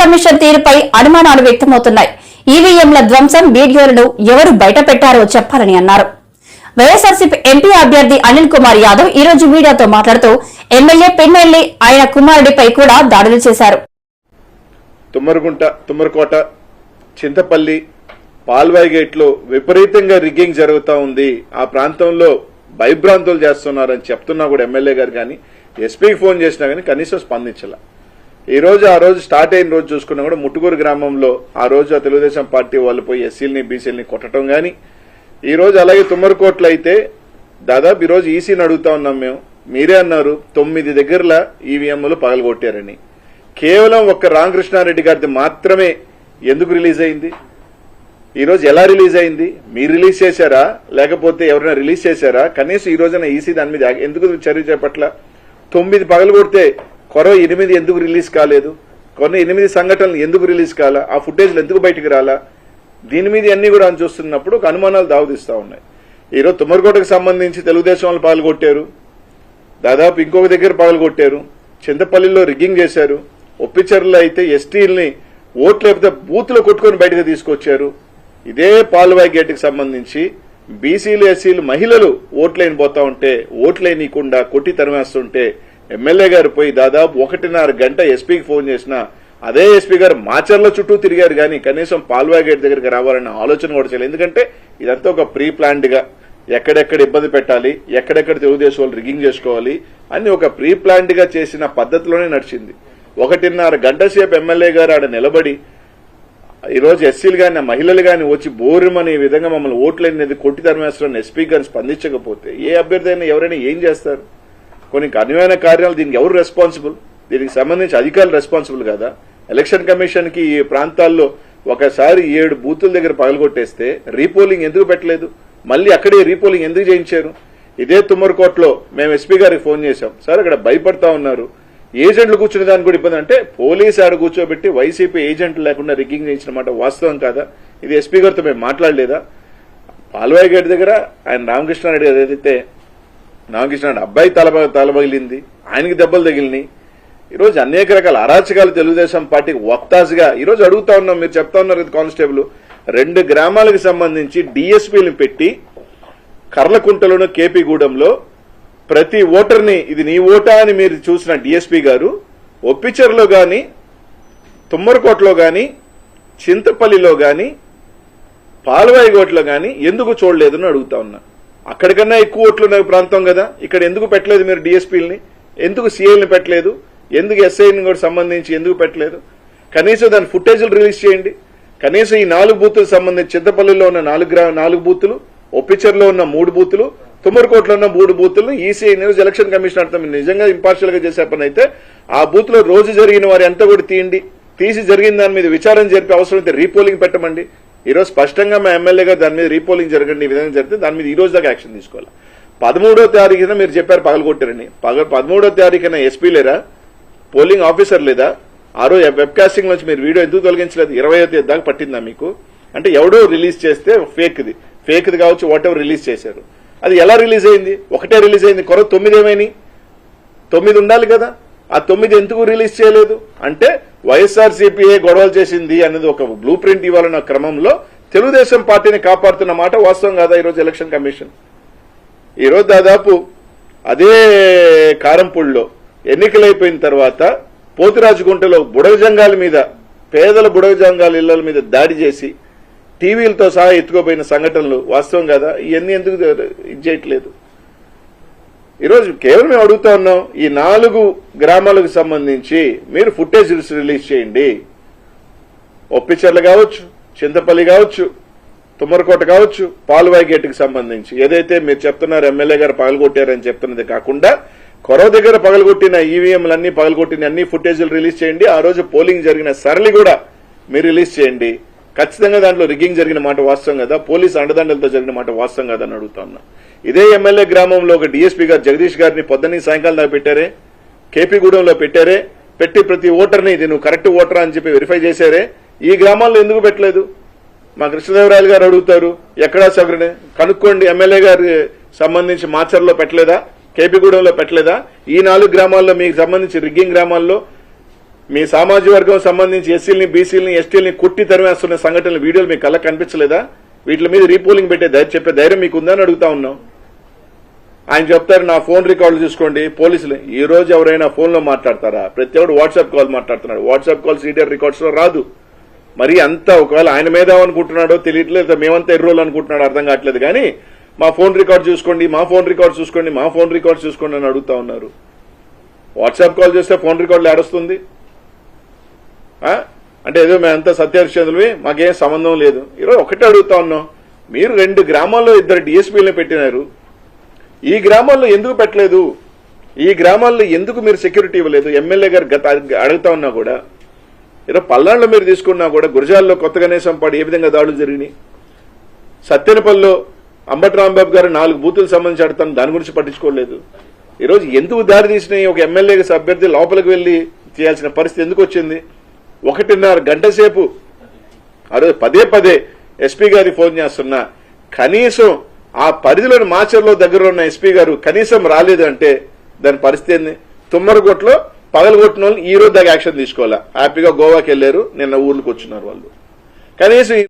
Commission తీరుపై అనుమానాలు వ్యక్తమవుతున్నాయి. ఈవీఎంల ధ్వంసం వీడియోలను ఎవరు బయట పెట్టారో చెప్పాలని అన్నారు. వైఎస్ఆర్సీపీ ఎంపీ అభ్యర్థి అనిల్ కుమార్ యాదవ్ ఈ రోజు మీడియాతో మాట్లాడుతూ ఎమ్మెల్యే పిన్నెల్లి ఆయన కుమారుడిపై కూడా దాడులు చేశారు. తుమ్మరగుంట తుమ్మరకోట చింతపల్లి పాల్వాయిగేట్లో విపరీతంగా రిగ్గింగ్ జరుగుతూ ఉంది. ఆ ప్రాంతంలో భయభ్రాంతులు చేస్తున్నారని చెప్తున్నా కూడా ఎమ్మెల్యే గారు కానీ ఎస్పీకి ఫోన్ చేసినా కానీ కనీసం స్పందించాల. ఈ రోజు ఆ రోజు స్టార్ట్ అయిన రోజు చూసుకున్నా కూడా ముట్టుగూరు గ్రామంలో ఆ రోజు ఆ తెలుగుదేశం పార్టీ వాళ్ళు పోయి ఎస్సీలని బీసీలని కొట్టడం కానీ ఈ రోజు అలాగే తుమ్మరకోట్లు అయితే దాదాపు ఈరోజు ఈసీని అడుగుతా ఉన్నాం మేము. మీరే అన్నారు తొమ్మిది దగ్గరల ఈవీఎంలు పగలగొట్టారని. కేవలం ఒక్క రామకృష్ణారెడ్డి గారిది మాత్రమే ఎందుకు రిలీజ్ అయింది? ఈరోజు ఎలా రిలీజ్ అయింది? మీరు రిలీజ్ చేశారా? లేకపోతే ఎవరైనా రిలీజ్ చేశారా? కనీసం ఈ రోజున ఈసీ దాని మీద ఎందుకు చర్య చేపట్ల? తొమ్మిది పగలు కొరవ ఎనిమిది ఎందుకు రిలీజ్ కాలేదు? కొన్ని ఎనిమిది సంఘటనలు ఎందుకు రిలీజ్ కాలా? ఆ ఫుటేజ్లు ఎందుకు బయటికి రాలా? దీని మీద అన్ని కూడా అని చూస్తున్నప్పుడు ఒక అనుమానాలు దావదిస్తూ ఉన్నాయి. ఈరోజు తుమ్మరకోటకు సంబంధించి తెలుగుదేశం వాళ్ళు పాల్గొట్టారు. దాదాపు ఇంకొక దగ్గర పగలగొట్టారు చింతపల్లిలో రిగ్గింగ్ చేశారు. ఒప్పిచర్లు అయితే ఎస్టీల్ని ఓట్లు లేకపోతే బూత్లో కొట్టుకొని బయటకు తీసుకొచ్చారు. ఇదే పాల్వాయి గేట్కి సంబంధించి బీసీలు ఎస్సీలు మహిళలు ఓట్లేని పోతా ఉంటే ఓట్లేనియకుండా కొట్టి తరిమేస్తుంటే ఎమ్మెల్యే గారు పోయి దాదాపు ఒకటిన్నర గంట ఎస్పీకి ఫోన్ చేసిన అదే ఎస్పీ గారు మాచర్ల చుట్టూ తిరిగారు కానీ కనీసం పాల్వా గేట్ దగ్గరికి రావాలన్న ఆలోచన కూడా చేయలేదు. ఎందుకంటే ఇదంతా ఒక ప్రీ ప్లాన్డ్గా ఎక్కడెక్కడ ఇబ్బంది పెట్టాలి ఎక్కడెక్కడ తెలుగుదేశం వాళ్ళు రిగింగ్ చేసుకోవాలి అని ఒక ప్రీ ప్లాన్డ్గా చేసిన పద్ధతిలోనే నడిచింది. ఒకటిన్నర గంట సేపు ఎమ్మెల్యే గారు ఆడ నిలబడి ఈరోజు ఎస్సీలు కానీ మహిళలు కానీ వచ్చి బోరుమనే విధంగా మమ్మల్ని ఓట్లు అనేది కొట్టి తరిమేస్తారని ఎస్పీ గారిని స్పందించకపోతే ఏ అభ్యర్థి అయినా ఎవరైనా ఏం చేస్తారు? కొన్ని అనువైన కార్యాలు దీనికి ఎవరు రెస్పాన్సిబుల్ దీనికి సంబంధించి అధికారులు రెస్పాన్సిబుల్ కదా? ఎలక్షన్ కమిషన్కి ఈ ప్రాంతాల్లో ఒకసారి ఏడు బూతుల దగ్గర పగలగొట్టేస్తే రీపోలింగ్ ఎందుకు పెట్టలేదు? మళ్ళీ అక్కడే రీపోలింగ్ ఎందుకు చేయించారు? ఇదే తుమ్మరకోట్లో మేము ఎస్పీ గారికి ఫోన్ చేశాం. సార్ అక్కడ భయపడతా ఉన్నారు. ఏజెంట్లు కూర్చునే దానికి కూడా ఇబ్బంది అంటే పోలీసు ఆడ కూర్చోబెట్టి వైసీపీ ఏజెంట్లు లేకుండా రిగ్గింగ్ చేయించిన మాట వాస్తవం కాదా? ఇది ఎస్పీ గారితో మేము మాట్లాడలేదా? పాల్వాయి గేట్ దగ్గర ఆయన రామకృష్ణారెడ్డి గారు ఏదైతే రామకృష్ణారెడ్డి అబ్బాయి తల తలబగిలింది ఆయనకి దెబ్బలు తగిలినాయి. ఈరోజు అనేక రకాల అరాచకాలు తెలుగుదేశం పార్టీకి వక్తాసుగా ఈరోజు అడుగుతా ఉన్నాం మీరు చెప్తా ఉన్నారు కదా కానిస్టేబుల్. రెండు గ్రామాలకు సంబంధించి డిఎస్పీలను పెట్టి కర్లకుంటలోను కేపీగూడెంలో ప్రతి ఓటర్ని ఇది నీ ఓటా అని మీరు చూసిన డిఎస్పీ గారు ఒప్పిచర్లో గాని తుమ్మరకోటలో గాని చింతపల్లిలో గాని పాలవాయిగోట్లో గాని ఎందుకు చూడలేదని అడుగుతా ఉన్నా. అక్కడికన్నా ఎక్కువ ఓట్లు ఉన్న ప్రాంతం కదా. ఇక్కడ ఎందుకు పెట్టలేదు మీరు డిఎస్పీలని ఎందుకు సీఐల్ని పెట్టలేదు? ఎందుకు ఎస్ఐని కూడా సంబంధించి ఎందుకు పెట్టలేదు? కనీసం దాని ఫుటేజ్లు రిలీజ్ చేయండి. కనీసం ఈ నాలుగు బూతులకు సంబంధించి చింతపల్లిలో ఉన్న నాలుగు గ్రా నాలుగు బూతులు ఒప్పిచర్లో ఉన్న మూడు బూతులు తుమ్మరకోటలో ఉన్న మూడు బూతులను ఈసీఐ న్యూస్ ఎలక్షన్ కమిషన్ అర్థం నిజంగా ఇంపార్షియల్గా చేసే పని అయితే ఆ బూత్లో రోజు జరిగిన వారు ఎంత కూడా తీయండి. తీసి జరిగిన దాని మీద విచారం జరిపే అవసరం అవసరమైతే రీపోలింగ్ పెట్టమండి. ఈరోజు స్పష్టంగా మా ఎమ్మెల్యేగా దాని మీద రీపోలింగ్ జరగండి ఈ విధంగా జరిగితే దాని మీద ఈ రోజు దాకా యాక్షన్ తీసుకోవాలి. పదమూడో తారీఖున మీరు చెప్పారు పగలగొట్టారని పగ పదమూడో తారీఖున ఎస్పీ లేరా? పోలింగ్ ఆఫీసర్ లేదా? ఆ రోజు వెబ్ కాస్టింగ్ నుంచి మీరు వీడియో ఎందుకు తొలగించలేదు? ఇరవై తేదీ దాకా పట్టిందా మీకు? అంటే ఎవడో రిలీజ్ చేస్తే ఫేక్ది. ఫేక్ది కావచ్చు వాట్ ఎవరు రిలీజ్ చేశారు. అది ఎలా రిలీజ్ అయింది? ఒకటే రిలీజ్ అయింది. కొర తొమ్మిది ఏమైనాయి? తొమ్మిది ఉండాలి కదా? ఆ తొమ్మిది ఎందుకు రిలీజ్ చేయలేదు? అంటే వైఎస్ఆర్ సిపిఐ గొడవలు చేసింది అనేది ఒక బ్లూ ప్రింట్ ఇవ్వాలన్న క్రమంలో తెలుగుదేశం పార్టీని కాపాడుతున్న మాట వాస్తవం కాదా ఈరోజు ఎలక్షన్ కమిషన్? ఈరోజు దాదాపు అదే కారంపూడిలో ఎన్నికలైపోయిన తర్వాత పోతురాజుగుంటలో బుడగజంగాల మీద పేదల బుడగజంగాల ఇళ్ళ మీద దాడి చేసి టీవీలతో సహా ఎత్తుకోపోయిన సంఘటనలు వాస్తవం కదా? ఇవన్నీ ఎందుకు ఇది చేయట్లేదు? ఈరోజు కేవలం మేము అడుగుతా ఉన్నాం ఈ నాలుగు గ్రామాలకు సంబంధించి మీరు ఫుటేజ్ రిలీజ్ చేయండి. ఒప్పిచర్లు కావచ్చు చింతపల్లి కావచ్చు తుమ్మరకోట కావచ్చు పాలువాయి గేట్కి సంబంధించి. ఏదైతే మీరు చెప్తున్నారు ఎమ్మెల్యే గారు పగలగొట్టారని చెప్తున్నది కాకుండా కొరవ దగ్గర పగలగొట్టిన ఈవీఎంలన్నీ పగలగొట్టిన అన్ని ఫుటేజీలు రిలీజ్ చేయండి. ఆ రోజు పోలింగ్ జరిగిన సరళి కూడా మీరు రిలీజ్ చేయండి. ఖచ్చితంగా దాంట్లో రిగ్గింగ్ జరిగిన మాట వాస్తవం కదా పోలీసు అండదండలతో జరిగిన మాట వాస్తవం కదా అని అడుగుతా ఉన్నా. ఇదే ఎమ్మెల్యే గ్రామంలో ఒక డీఎస్పీ గారు జగదీష్ గారిని పొద్దున్న సాయంకాలం దాకా పెట్టారే కేపీగూడెంలో పెట్టారే పెట్టి ప్రతి ఓటర్ని ఇది నువ్వు కరెక్ట్ ఓటర్ అని చెప్పి వెరిఫై చేశారే. ఈ గ్రామాల్లో ఎందుకు పెట్టలేదు? మా కృష్ణదేవరాయలు గారు అడుగుతారు ఎక్కడా సగరనే? కనుక్కోండి ఎమ్మెల్యే గారి సంబంధించి మాచర్లో పెట్టలేదా? కేపీగూడెంలో పెట్టలేదా? ఈ నాలుగు గ్రామాల్లో మీకు సంబంధించి రిగ్గింగ్ గ్రామాల్లో మీ సామాజిక వర్గం సంబంధించి ఎస్సీలని బీసీలని ఎస్టీలని కొట్టి తరిమేస్తున్న సంఘటనలు వీడియోలు మీకు కళ్ళ కనిపించలేదా? వీటి మీద రీపోలింగ్ పెట్టే ధైర్యం చెప్పే ధైర్యం మీకు ఉందని అడుగుతా ఉన్నాం. ఆయన చెప్తారు నా ఫోన్ రికార్డు చూసుకోండి పోలీసులు. ఈ రోజు ఎవరైనా ఫోన్లో మాట్లాడతారా? ప్రతి ఒక్కరు వాట్సాప్ కాల్ మాట్లాడుతున్నాడు. వాట్సాప్ కాల్ సీడర్ రికార్డ్స్లో రాదు. మరి అంత ఒకవేళ ఆయన మీద అనుకుంటున్నాడో తెలియట్లేదు మేమంతా ఎర్రోలు అనుకుంటున్నాడు అర్థం కావట్లేదు కానీ మా ఫోన్ రికార్డ్ చూసుకోండి మా ఫోన్ రికార్డ్ చూసుకోండి మా ఫోన్ రికార్డ్ చూసుకోండి అని అడుగుతా ఉన్నారు. వాట్సాప్ కాల్ చేస్తే ఫోన్ రికార్డులు ఏడొస్తుంది? అంటే ఏదో మేమంతా సత్యహరిశ్చంద్రులవి మాకేం సంబంధం లేదు. ఈరోజు ఒకటే అడుగుతా ఉన్నాం మీరు రెండు గ్రామాల్లో ఇద్దరు డిఎస్పీలను పెట్టినారు. ఈ గ్రామాల్లో ఎందుకు పెట్టలేదు? ఈ గ్రామాల్లో ఎందుకు మీరు సెక్యూరిటీ ఇవ్వలేదు? ఎమ్మెల్యే గారు గత అడుగుతా ఉన్నా కూడా ఈరోజు పల్నాడులో మీరు తీసుకున్నా కూడా గురజాల్లో కొత్త గణేశం పాడు ఏ విధంగా దాడులు జరిగినాయి? సత్యనపల్లిలో అంబటి రాంబాబు గారు నాలుగు బూతులు సంబంధించి అడుగుతాను దాని గురించి పట్టించుకోలేదు. ఈరోజు ఎందుకు దారి తీసినాయి? ఒక ఎమ్మెల్యే అభ్యర్థి లోపలికి వెళ్ళి చేయాల్సిన పరిస్థితి ఎందుకు వచ్చింది? ఒకటిన్నర గంట సేపు. అదే పదే పదే ఎస్పీ గారికి ఫోన్ చేస్తున్నా. కనీసం ఆ పరిధిలోని మాచర్లో దగ్గర ఉన్న ఎస్పీ గారు కనీసం రాలేదు అంటే దాని పరిస్థితి ఏంది? తుమ్మరగొట్లో పగలగొట్టిన వాళ్ళు ఈ రోజు దాకా యాక్షన్ తీసుకోవాలా? హ్యాపీగా గోవాకి వెళ్ళారు. నిన్న ఊర్లకు వచ్చినారు వాళ్ళు. కనీసం